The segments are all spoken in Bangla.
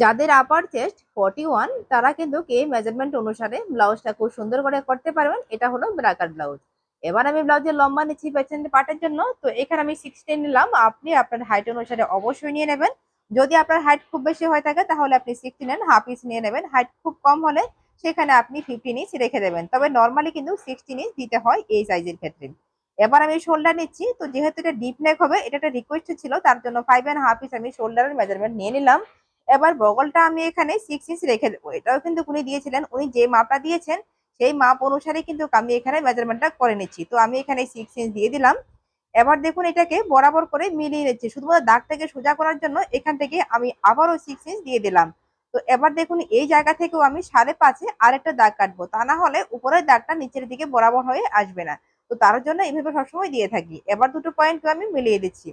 যাদের আপার চেস্ট ফর্টি ওয়ান তারা কিন্তু এই মেজারমেন্ট অনুসারে ব্লাউজটা খুব সুন্দর করে করতে পারবেন। এটা হলো ব্রাকার ব্লাউজ এবার আমি ব্লাউজের লম্বা নিচ্ছি পেছনের পাটের জন্য। তো এখানে আমি সিক্সটিন নিলাম। আপনি আপনার হাইট অনুসারে অবশ্যই নিয়ে নেবেন। যদি আপনার হাইট খুব বেশি হয়ে থাকে, তাহলে আপনি সিক্সটিন হাফ ইঞ্চ নিয়ে নেবেন। হাইট খুব কম হলে সেখানে আপনি ফিফটিন ইঞ্চ রেখে দেবেন। তবে নর্মালি কিন্তু সিক্সটিন ইঞ্চ দিতে হয় এই সাইজের ক্ষেত্রে। এবার আমি শোল্ডার নিচ্ছি। তো যেহেতু এটা ডিপ নেক হবে এটা একটা রিকোয়েস্ট ছিল, তার জন্য ফাইভ অ্যান্ড হাফ ইঞ্চ আমি শোল্ডারের মেজারমেন্ট নিয়ে নিলাম। এবার বগলটা আমি এখানে সিক্স ইঞ্চ রেখে দেবো। এটাও কিন্তু উনি দিয়েছিলেন। উনি যে মাপটা দিয়েছেন, সেই মাপ অনুসারে কিন্তু আমি এখানে মেজারমেন্টটা করে নিচ্ছি। তো আমি এখানে সিক্স ইঞ্চ দিয়ে দিলাম। এবার দেখুন এটাকে বরাবর করে মিলিয়ে নিচ্ছি। শুধুমাত্র দাগটাকে সোজা করার জন্য এখান থেকে আমি আবারও সিক্স ইঞ্চ দিয়ে দিলাম। তো এবার দেখুন, এই জায়গা থেকেও আমি সাড়ে পাঁচে আরেকটা দাগ কাটবো। তা না হলে উপরের দাগটা নিচের দিকে বরাবর হয়ে আসবে না। তো তার জন্য এইভাবে সবসময় দিয়ে থাকি। এবার দুটো পয়েন্টকে আমি মিলিয়ে দিচ্ছি।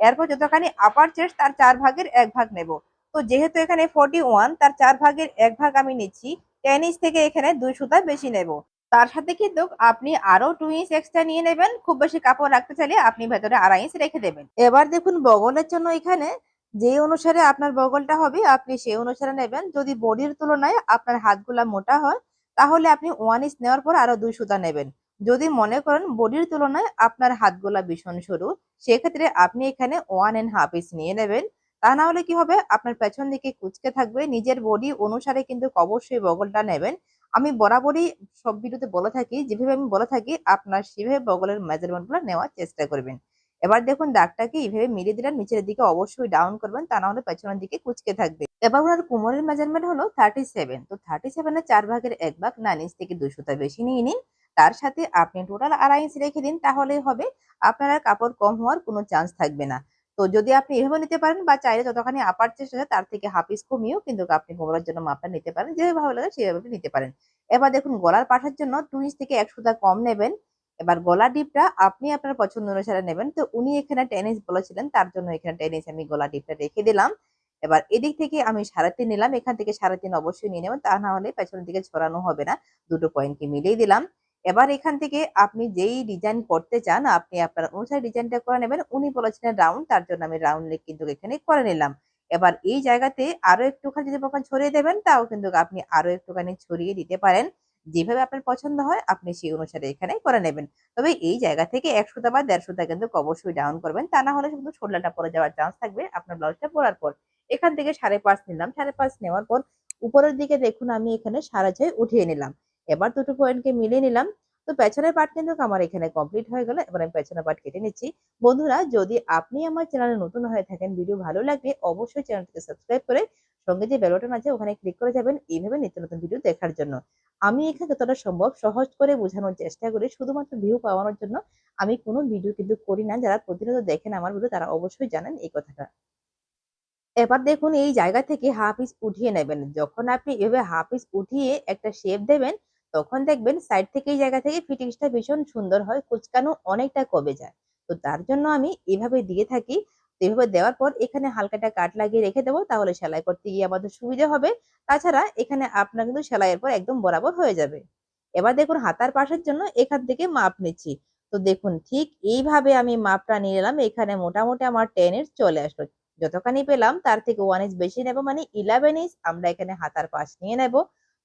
এরপর যতখানি আপার চেস্ট তার চার ভাগের এক ভাগ নেব। তো যেহেতু এখানে ফোর্টি ওয়ান তার চার ভাগের এক ভাগ আমি নিচ্ছি টেন ইঞ্চ থেকে এখানে দুই সুতা বেশি নেব। তার সাথে কিন্তু আপনি আরও টু ইঞ্চ এক্সট্রা নিয়ে নেবেন, খুব বেশি কাপড় রাখতে চাইলে আপনি ভেতরে আড়াই ইঞ্চ রেখে দেবেন। এবার দেখুন বগলের জন্য এখানে যে অনুসারে আপনার বগলটা হবে, আপনি সেই অনুসারে নেবেন। যদি বডির তুলনায় আপনার হাতগুলা মোটা হয়, তাহলে আপনি ওয়ান ইঞ্চ নেওয়ার পর আরও দুই সুতা নেবেন। যদি মনে করেন বডির তুলনায় আপনার হাতগুলা ভীষণ সরু, সেক্ষেত্রে আপনি এখানে ওয়ান এন্ড হাফ ইঞ্চ নিয়ে নেবেন। তা না হলে কি হবে? আপনার পেছন দিকে কুচকে থাকবে, নিজের বডি অনুসারে কিন্তু অবশ্যই বগলটা নেবেন। আমি বরাবরই সব ভিডিওতে বলে থাকি, যেভাবে আমি বলে থাকি, আপনার সেভাবে বগলের মেজারমেন্টগুলো নেওয়ার চেষ্টা করবেন। এবার দেখুন দাগটাকে এইভাবে মিলিয়ে দিলেন, নিচের দিকে অবশ্যই ডাউন করবেন, তা না হলে পেছনের দিকে কুচকে থাকবে। এবার ওনার কোমরের মেজারমেন্ট হলো থার্টি সেভেন তো থার্টি সেভেনের চার ভাগের এক ভাগ নাইন ইঞ্চ থেকে সুতা বেশি নিয়ে নিন। তার সাথে আপনি টোটাল আড়াই ইঞ্চ রেখে দিন, তাহলেই হবে। আপনার কাপড় কম হওয়ার কোনো চান্স থাকবে না। তো যদি আপনি এভাবে নিতে পারেন বা চাইলে যতখানি আপার চেষ্টা আছে, তার থেকে হাফ ইস কমিয়েও কিন্তু আপনি কোমরের জন্য মাপটা নিতে পারেন। যেভাবে ভালো লাগে সেভাবে নিতে পারেন। এবার দেখুন, গলার পাঠার জন্য টু ইঞ্চ থেকে এক সুতা কম নেবেন। এবার গলা ডিপটা আপনি আপনার পছন্দ অনুসারে নেবেন। তো উনি এখানে টেন ইঞ্চ বলেছিলেন, তার জন্য এখানে টেন ইঞ্চ আমি গলা ডিপটা রেখে দিলাম। এবার এদিক থেকে আমি সাড়ে তিন নিলাম। এখান থেকে সাড়ে তিন অবশ্যই নিয়ে নেবেন। তা না হলে পেছনের দিকে ছড়ানো হবে না। দুটো পয়েন্টকে মিলিয়ে দিলাম। এবার এখান থেকে আপনি যেই ডিজাইন করতে চান, আপনি আপনার অনুসারে ডিজাইনটা করে নেবেন। উনি বলেছিলেন রাউন্ড তার জন্য আমি রাউন্ড কিন্তু এখানে করে নিলাম। এবার এই জায়গাতে আরও একটুখানি যদি আপনার ছড়িয়ে দেবেন, তাও কিন্তু আপনি আরও একটুখানি ছড়িয়ে দিতে পারেন। যেভাবে আপনার পছন্দ হয়, আপনি সেই অনুসারে এখানে করে নেবেন। তবে এই জায়গা থেকে একশোটা বা দেড়শোটা কিন্তু অবশ্যই ডাউন করবেন। তা না হলে শুধু ছোটলাটা পরে যাওয়ার চান্স থাকবে আপনার ব্লাউজটা পরার পর। এখান থেকে সাড়ে পাঁচ নিলাম। সাড়ে পাঁচ নেওয়ার পর উপরের দিকে দেখুন, আমি এখানে সাড়ে ছয় উঠিয়ে নিলাম। এবার দুটো পয়েন্টকে মিলিয়ে নিলাম। তো পেছনের পার্ট কিন্তু আমার এখানে কমপ্লিট হয়ে গেল। এবার আমি পেছনের পার্ট কেটে নিচ্ছি। বন্ধুরা, যদি আপনি আমার চ্যানেলে নতুন হয়ে থাকেন ভিডিও ভালো লাগলে অবশ্যই চ্যানেলটিকে সাবস্ক্রাইব করে সঙ্গে যে বেলটন আছে, ওখানে ক্লিক করে যাবেন এইভাবে নিত্য নতুন ভিডিও দেখার জন্য। আমি এখানে যতটা সম্ভব সহজ করে বোঝানোর চেষ্টা করি, শুধুমাত্র ভিউ পাওয়ানোর জন্য। আমি কোনো ভিডিও কিন্তু করি না। যারা প্রতিনিয়ত দেখেন আমার ভিডিও তারা অবশ্যই জানেন এই কথাটা। এবার দেখুন, এই জায়গা থেকে হাফ ইস উঠিয়ে নেবেন। যখন আপনি এভাবে হাফ ইস উঠিয়ে একটা শেপ দেবেন তখন দেখবেন সাইড থেকে এই জায়গা থেকে ফিটিংসটা ভীষণ সুন্দর হয়, কুচকানো অনেকটা কমে যায়। তো তার জন্য আমি এভাবে দিয়ে থাকি। এভাবে দেওয়ার পর এখানে হালকাটা কাট লাগিয়ে রেখে দেবো, তাহলে সেলাই করতে গিয়ে আমাদের সুবিধা হবে। তাছাড়া এখানে আপনার কিন্তু সেলাইয়ের পর একদম বরাবর হয়ে যাবে। এবার দেখুন হাতার পাশের জন্য এখান থেকে মাপ নিচ্ছি। তো দেখুন ঠিক এইভাবে আমি মাপটা নিয়ে এলাম, এখানে মোটামুটি আমার টেন ইঞ্চ চলে আসলো। যতখানি পেলাম তার থেকে ওয়ান ইঞ্চ বেশি নেব মানে ইলেভেন ইঞ্চ আমরা এখানে হাতার পাশ নিয়ে নেব।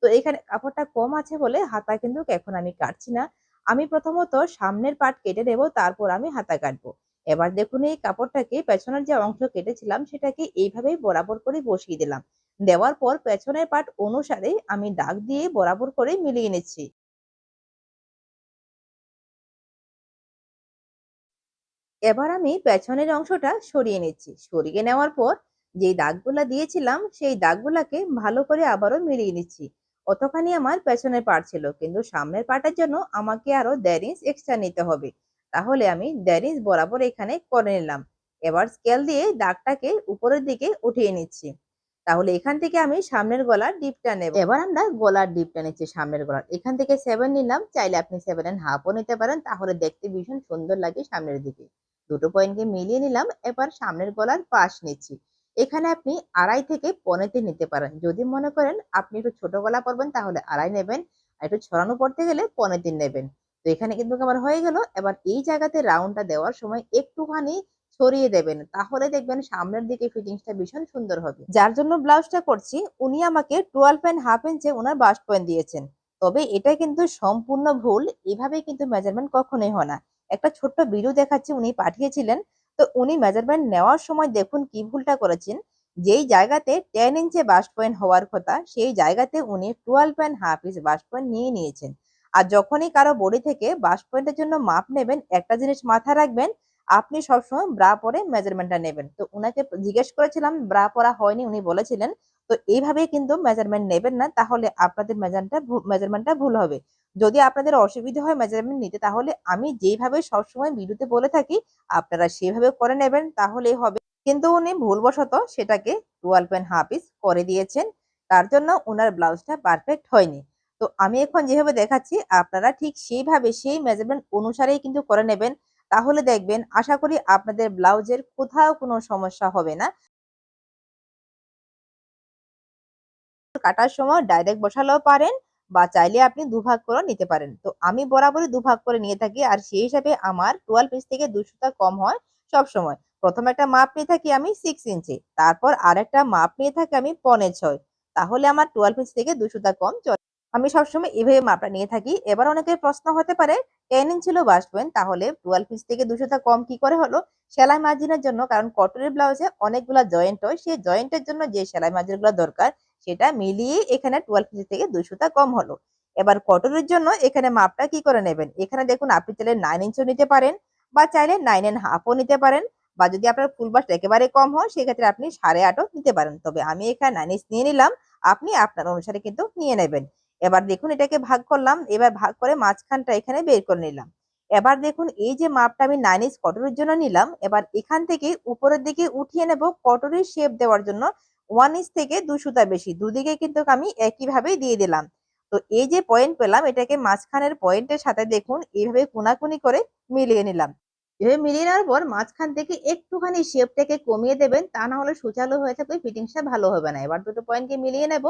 তো এখানে কাপড়টা কম আছে বলে হাতা কিন্তু এখন আমি কাটছি না। আমি প্রথমত সামনের পার্ট কেটে নেব, তারপর আমি হাতা কাটবো। এবার দেখুন এই কাপড়টাকে পেছনের যে অংশ কেটেছিলাম, সেটাকে এইভাবেই বরাবর করে বসিয়ে দিলাম। দেওয়ার পর পেছনের পার্ট অনুসারে আমি দাগ দিয়ে বরাবর করে মিলিয়ে নিচ্ছি। এবার আমি পেছনের অংশটা সরিয়ে নিচ্ছি। সরিয়ে নেওয়ার পর যেই দাগগুলা দিয়েছিলাম, সেই দাগগুলাকে ভালো করে আবারও মিলিয়ে নিচ্ছি। অতখানি আমার পেছনের পার্ট ছিল, কিন্তু সামনের পার্টের জন্য আমাকে আরও দেড় ইঞ্চ এক্সট্রা নিতে হবে। তাহলে আমি দেড় ইঞ্চ বরাবর এখানে করে নিলাম। এবার স্কেল দিয়ে দাগটাকে উপরের দিকে উঠিয়ে নিচ্ছি। তাহলে এখান থেকে আমি সামনের গলার ডিপটা নেব। এবার আমরা গলার ডিপটা নিচ্ছি, সামনের গলার। এখান থেকে সেভেন নিলাম, চাইলে আপনি সেভেন এন্ড হাফও নিতে পারেন, তাহলে দেখতে ভীষণ সুন্দর লাগে সামনের দিকে। দুটো পয়েন্টকে মিলিয়ে নিলাম, এবার সামনের গলার পাশ নিচ্ছি। এখানে আপনি আড়াই থেকে পনেতে নিতে পারেন। যদি মনে করেন আপনি একটু ছোট গলা পরবেন তাহলে আড়াই নেবেন। আর একটু ছড়ানো পড়তে গেলে পনেতে নেবেন। তো এখানে কিন্তু আমার হয়ে গেল। এবার এই জায়গাতে রাউন্ডটা দেওয়ার সময় একটুখানি ছড়িয়ে দেবেন। তাহলে দেখবেন সামনের দিকে ফিটিংসটা ভীষণ সুন্দর হবে। যার জন্য ব্লাউজটা করছি, উনি আমাকে টুয়েলভ অ্যান্ড হাফ ইঞ্চে ওনার বাস্ট পয়েন্ট দিয়েছেন। তবে এটা কিন্তু সম্পূর্ণ ভুল। এভাবে কিন্তু মেজারমেন্ট কখনোই হয় না। একটা ছোট্ট ভিডিও দেখাচ্ছি উনি পাঠিয়েছিলেন। তো উনি মেজারমেন্ট নেওয়ার সময় দেখুন কি ভুলটা করেছেন। যেই জায়গাতে টেন ইঞ্চে বাস্ট পয়েন্ট হওয়ার কথা, সেই জায়গাতে উনি twelve and half inch bust point নিয়ে নিয়েছেন। আর যখনই কারও বডি থেকে বাস্ট পয়েন্টের জন্য মাপ নেবেন, একটা জিনিস মাথায় রাখবেন, আপনি সবসময় ব্রা পরে মেজারমেন্টটা নেবেন। তো উনাকে জিজ্ঞেস করেছিলাম ব্রা পরা হয়নি? উনি বলেছিলেন, তো এইভাবে কিন্তু মেজারমেন্ট নেবেন না, তাহলে আপনাদের মেজারটা মেজারমেন্টটা ভুল হবে। যদি আপনাদের অসুবিধা হয় মেজারমেন্ট নিতে, তাহলে আমি যেইভাবে সবসময় ভিডিওতে বলে থাকি, আপনারা সেভাবে করে নেবেন, তাহলেই হবে। কিন্তু উনি ভুলবশত সেটাকে টুয়েলভ অ্যান্ড হাফ ইস করে দিয়েছেন, তার জন্য ওনার ব্লাউজটা পারফেক্ট হয়নি। তো আমি এখন যেভাবে দেখাচ্ছি, আপনারা ঠিক সেইভাবে সেই মেজারমেন্ট অনুসারেই কিন্তু করে নেবেন। তাহলে দেখবেন, আশা করি আপনাদের ব্লাউজের কোথাও কোনো সমস্যা হবে না। কাটার সময় ডাইরেক্ট বসালেও পারেন বা চাইলে আপনি দুভাগ করে নিতে পারেন। তো আমি বরাবরই দুভাগ করে নিয়ে থাকি আর সেই হিসাবে আমার টুয়েলভ ইঞ্চ থেকে দুশোটা কম হয় সব সময়। প্রথম একটা মাপ নিয়ে থাকি আমি সিক্স ইঞ্চি তারপর আরেকটা মাপ নিয়ে থাকি আমি পনে ছয়। তাহলে আমার টুয়েলভ ইঞ্চ থেকে দুশোটা কম চলে। আমি সবসময় এভাবে মাপটা নিয়ে থাকি। এবার অনেকের প্রশ্ন হতে পারে টেন ইঞ্চ ছিল পয়েন্ট তাহলে টুয়েলভ ইঞ্চ থেকে দুশোটা কম কি করে হলো? সেলাই মার্জিনের জন্য, কারণ কটনের ব্লাউজে অনেকগুলো জয়েন্ট হয়, সেই জয়েন্টের জন্য যে সেলাই মার্জিনগুলো দরকার সেটা মিলিয়ে এখানে টুয়েলভ ইঞ্চ থেকে দুশোটা কম হলো। এবার কটনের জন্য এখানে মাপটা কি করে নেবেন? এখানে দেখুন, আপনি চাইলে নাইন ইঞ্চও নিতে পারেন বা চাইলে নাইন এন্ড হাফও নিতে পারেন বা যদি আপনার ফুল বাস্ট একেবারে কম হয়, সেক্ষেত্রে আপনি সাড়ে আটও নিতে পারেন। তবে আমি এখানে নাইন ইঞ্চ নিয়ে নিলাম, আপনি আপনার অনুসারে কিন্তু নিয়ে নেবেন। এবার দেখুন, এটাকে ভাগ করলাম, এবার ভাগ করে মাঝখানটা এখানে বের করে নিলাম। এবার দেখুন, এই যে মাপটা আমি নাইন ইঞ্চ কটনের জন্য নিলাম, এবার এখান থেকে উপরের দিকে উঠিয়ে নেব কটনের শেপ দেওয়ার জন্য। ওয়ান ইঞ্চ থেকে দু সুতা বেশি। দুদিকে কিন্তু আমি একইভাবেই দিয়ে দিলাম। তো এই যে পয়েন্ট পেলাম, এটাকে মাঝখানের পয়েন্টের সাথে দেখুন, এইভাবে কোনাকুনি করে মিলিয়ে নিলাম। এভাবে মিলিয়ে নেওয়ার পর মাঝখান থেকে একটুখানি শেপটাকে কমিয়ে দেবেন, তা না হলে সুচালো হয়ে থাকবে ফিটিংসটা ভালো হবে না। এবার দুটো পয়েন্টকে মিলিয়ে নেব।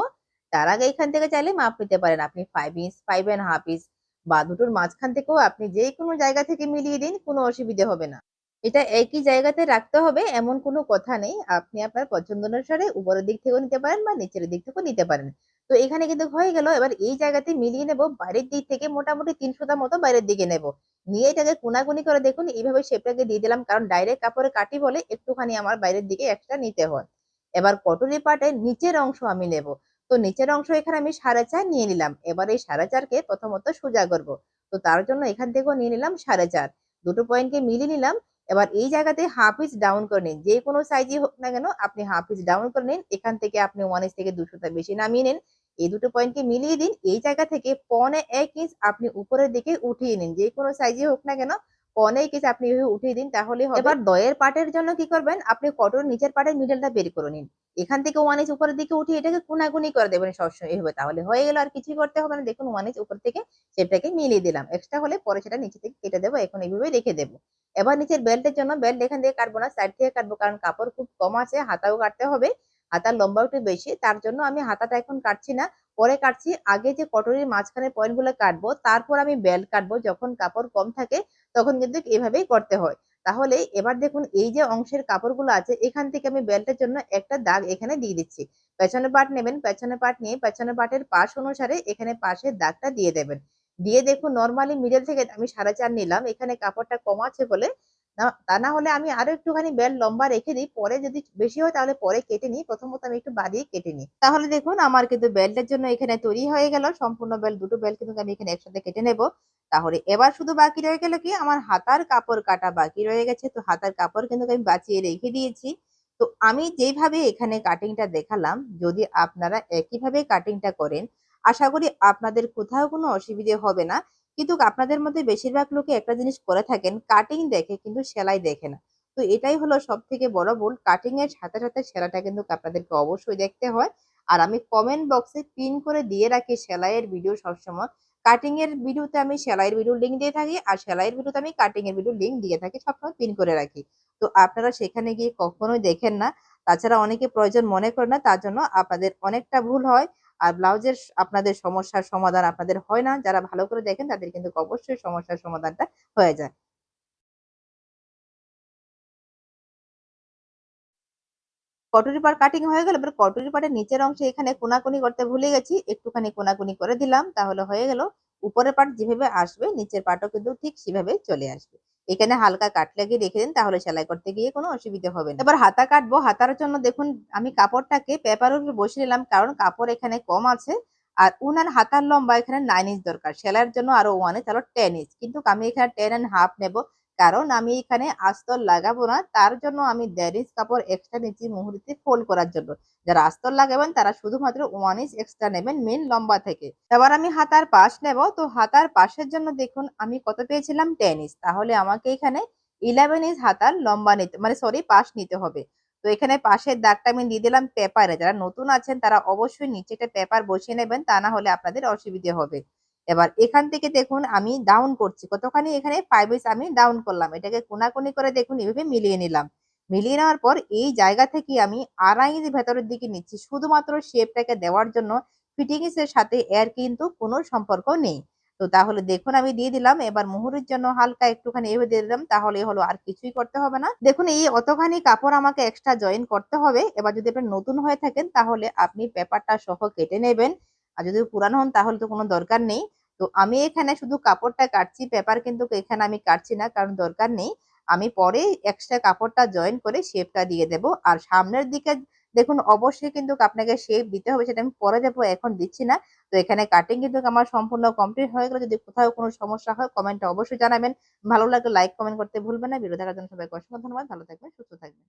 তার আগে এখান থেকে চাইলে মাপ নিতে পারেন। আপনি five inch five and half inch বা দুটোর মাঝখান থেকেও আপনি যে কোনো জায়গা থেকে মিলিয়ে দিন, কোনো অসুবিধে হবে না। এটা একই জায়গাতে রাখতে হবে, এমন কোনো কথা নেই। আপনি আপনার পছন্দ অনুসারে উপরের দিক থেকেও নিতে পারেন বা নিচের দিক থেকেও নিতে পারেন। তো এখানে কিন্তু হয়ে গেল, এবার এই জায়গাতে মিলিয়ে নেব বাইরের দিক থেকে মোটামুটি তিনশোটা মতো বাইরের দিকে নেব। নিয়ে এটাকে কোনাকুনি করে দেখুন, এইভাবে শেপটাকে দিয়ে দিলাম, কারণ ডাইরেক্ট কাপড়ে কাটি বলে একটুখানি আমার বাইরের দিকে এক্সট্রা নিতে হয়। এবার কটরি পাটের নিচের অংশ আমি নেব। তো নিচের অংশ এখানে আমি সাড়ে চার নিয়ে নিলাম। এবার এই সাড়ে চারকে প্রথমত সোজা করব। তো তার জন্য এখান থেকেও নিয়ে নিলাম সাড়ে চার। দুটো পয়েন্টকে মিলিয়ে নিলাম এবার এই জায়গাতে হাফ ইঞ্চ ডাউন করে নিন। যে কোনো সাইজই হোক না কেন, আপনি হাফ ইঞ্চ ডাউন করে নিন। এখান থেকে আপনি ওয়ান ইঞ্চ থেকে দুশোটা বেশি নামিয়ে নিন। এই দুটো পয়েন্টকে মিলিয়ে দিন। এই জায়গা থেকে পনে এক ইঞ্চ আপনি উপরের দিকে উঠিয়ে নিন। যে কোনো সাইজই হোক না কেন এক ইঞ্চ আপনি উঠিয়ে দিন তাহলে এবার দয়ের পাটের জন্য কি করবেন? আপনি কটন নিচের পাটের মিডলটা বের করে নিন। এখান থেকে ওয়ান ইঞ্চ উপরের দিকে উঠিয়ে এটাকে কোনাগুনি করে দেবেন সবসময় এভাবে। তাহলে হয়ে গেল আর কিছুই করতে হবে না। দেখুন ওয়ান ইঞ্চ উপর থেকে সেটাকে মিলিয়ে দিলাম। এক্সট্রা হলে পরে সেটা নিচে থেকে কেটে দেবো, এখন এইভাবে রেখে দেবো। এবার নিচের বেল্টের জন্য বেল্ট এখান থেকে কাটবো না সাইড থেকে কাটবো, কারণ কাপড় খুব কম আছে, হাতাও কাটতে হবে, হাতার লম্বা একটু বেশি, তার জন্য আমি হাতাটা এখন কাটছি না। পরে কাটছি। আগে যে কটরির মাঝখানে পয়েন্টগুলো কাটবো, তারপর আমি বেল্ট কাটবো। যখন কাপড় কম থাকে, তখন কিন্তু এভাবেই করতে হয়। তাহলে এবার দেখুন, এই যে অংশের কাপড়গুলো আছে, এখান থেকে আমি বেল্টের জন্য একটা দাগ এখানে দিয়ে দিচ্ছি। পেছনে পাট নেবেন, পেছনে পাট নিয়ে পেছনে পাটের পাশ অনুসারে এখানে পাশের দাগটা দিয়ে দেবেন। দিয়ে দেখুন নর্মালি মিডল থেকে আমি সাড়ে চার নিলাম। এখানে কাপড়টা কম আছে বলে তা না হলে আমি আরও একটুখানি বেল্ট লম্বা রেখে দিই, পরে যদি বেশি হয় তাহলে পরে কেটে নিই, প্রথমত আমি একটু বাড়িয়ে কেটে নিই। তাহলে দেখুন আমার কিন্তু বেল্টের জন্য এখানে তৈরি হয়ে গেল, সম্পূর্ণ বেল, দুটো বেল্ট কিন্তু আমি এখানে একসাথে কেটে নেব। তাহলে এবার শুধু বাকি রয়ে গেল কি, আমার হাতার কাপড় কাটা বাকি রয়ে গেছে, তো হাতার কাপড় কিন্তু আমি বাঁচিয়ে রেখে দিয়েছি। তো আমি যেভাবে এখানে কাটিংটা দেখালাম, যদি আপনারা একইভাবে কাটিংটা করেন, আশা করি আপনাদের কোথাও কোনো অসুবিধে হবে না। কিন্তু আপনাদের মধ্যে বেশিরভাগ লোকে একটা জিনিস করে থাকেন কাটিং দেখে কিন্তু সেলাই দেখে না। তো এটাই হলো সব থেকে বড় ভুল কাটিং এর সাথে সাথে সেলাইটা কিন্তু আপনাদেরকে অবশ্যই দেখতে হয়। আর আমি কমেন্ট বক্সে পিন করে দিয়ে রাখি সেলাইয়ের ভিডিও সবসময়। কাটিং এর ভিডিওতে আমি সেলাইয়ের ভিডিও লিঙ্ক দিয়ে থাকি আর সেলাইয়ের ভিডিওতে আমি কাটিং এর ভিডিও লিঙ্ক দিয়ে থাকি, সবসময় পিন করে রাখি। তো আপনারা সেখানে গিয়ে কখনোই দেখেন না। তাছাড়া অনেকে প্রয়োজন মনে করে না, তার জন্য আপনাদের অনেকটা ভুল হয়। আর ব্লাউজের আপনাদের সমস্যার সমাধান আপনাদের হয় না। যারা ভালো করে দেখেন, তাদের কিন্তু অবশ্যই সমস্যার সমাধানটা হয়ে যায়। কটুরি পার কাটিং হয়ে গেল, এবার কটুরি পাটের নিচের অংশে এখানে কোনাকুনি করতে ভুলে গেছি। একটুখানি কোনাকুনি করে দিলাম, তাহলে হয়ে গেল। উপরের পাট যেভাবে আসবে, নিচের পাটও কিন্তু ঠিক সেভাবে চলে আসবে। এখানে হালকা কাট লাগিয়ে রেখে দিন, তাহলে সেলাই করতে গিয়ে কোনো অসুবিধা হবে না। এবার হাতা কাটবো, হাতার জন্য দেখুন আমি কাপড়টাকে পেপার উপরে বসে নিলাম, কারণ কাপড় এখানে কম আছে। আর উনার হাতার লম্বা এখানে নাইন ইঞ্চ দরকার, সেলাইয়ের জন্য আরও ওয়ান ইঞ্চ আরও টেন ইঞ্চ কিন্তু আমি এখানে টেন অ্যান্ড হাফ নেব। কারণ আমি এখানে আস্তর লাগাবো না, তার জন্য আমি দেড় কাপড় এক্সট্রা নিচ্ছি মুহূর্তে ফোল্ড করার জন্য। যারা আস্তর লাগাবেন, তারা শুধুমাত্র ওয়ান ইঞ্চ এক্সট্রা নেবেন মেন লম্বা থেকে। এবার আমি হাতার পাশ নেব, তো হাতার পাশের জন্য দেখুন আমি কত পেয়েছিলাম? টেন ইঞ্চ তাহলে আমাকে এখানে ইলেভেন ইঞ্চ হাতার লম্বা নিতে মানে সরি পাশ নিতে হবে। তো এখানে পাশের দাগটা আমি দিয়ে দিলাম পেপারে যারা নতুন আছেন, তারা অবশ্যই নিচে একটা পেপার বসিয়ে নেবেন, তা না হলে আপনাদের অসুবিধে হবে। এবার এখান থেকে দেখুন আমি ডাউন করছি। কতখানি? এখানে ফাইভ ইঞ্চ আমি ডাউন করলাম। এটাকে কোনাকুনি করে দেখুন, এভাবে মিলিয়ে নিলাম। মিলিয়ে নেওয়ার পর এই জায়গা থেকে আমি আড়াই ইঞ্চ ভেতরের দিকে নিচ্ছি। শুধুমাত্র শেপটাকে দেওয়ার জন্য ফিটিংস এর সাথে এর কিন্তু কোনো সম্পর্ক নেই। তো তাহলে দেখুন আমি দিয়ে দিলাম। এবার মুহুরের জন্য হালকা একটুখানি এভাবে দিয়ে দিলাম। তাহলে হলো আর কিছুই করতে হবে না। দেখুন এই অতখানি কাপড় আমাকে এক্সট্রা জয়েন করতে হবে। এবার যদি আপনি নতুন হয়ে থাকেন, তাহলে আপনি পেপারটা সহ কেটে নেবেন। আর যদি পুরানো হন, তাহলে তো কোনো দরকার নেই। তো আমি এখানে শুধু কাপড়টা কাটছি, পেপার কিন্তু এখানে আমি কাটছি না, কারণ দরকার নেই। আমি পরে এক্সট্রা কাপড়টা জয়েন করে শেপটা দিয়ে দেব। আর সামনের দিকে দেখুন, অবশ্যই কিন্তু আপনাকে শেপ দিতে হবে, সেটা আমি পরে দেবো, এখন দিচ্ছি না। তো এখানে কাটিং কিন্তু আমার সম্পূর্ণ কমপ্লিট হয়ে গেল। যদি কোথাও কোনো সমস্যা হয় কমেন্টে অবশ্যই জানাবেন। ভালো লাগলে লাইক কমেন্ট করতে ভুলবেন না। ভিডিও দেখার জন্য সবাইকে অসংখ্য ধন্যবাদ। ভালো থাকবেন, সুস্থ থাকবেন।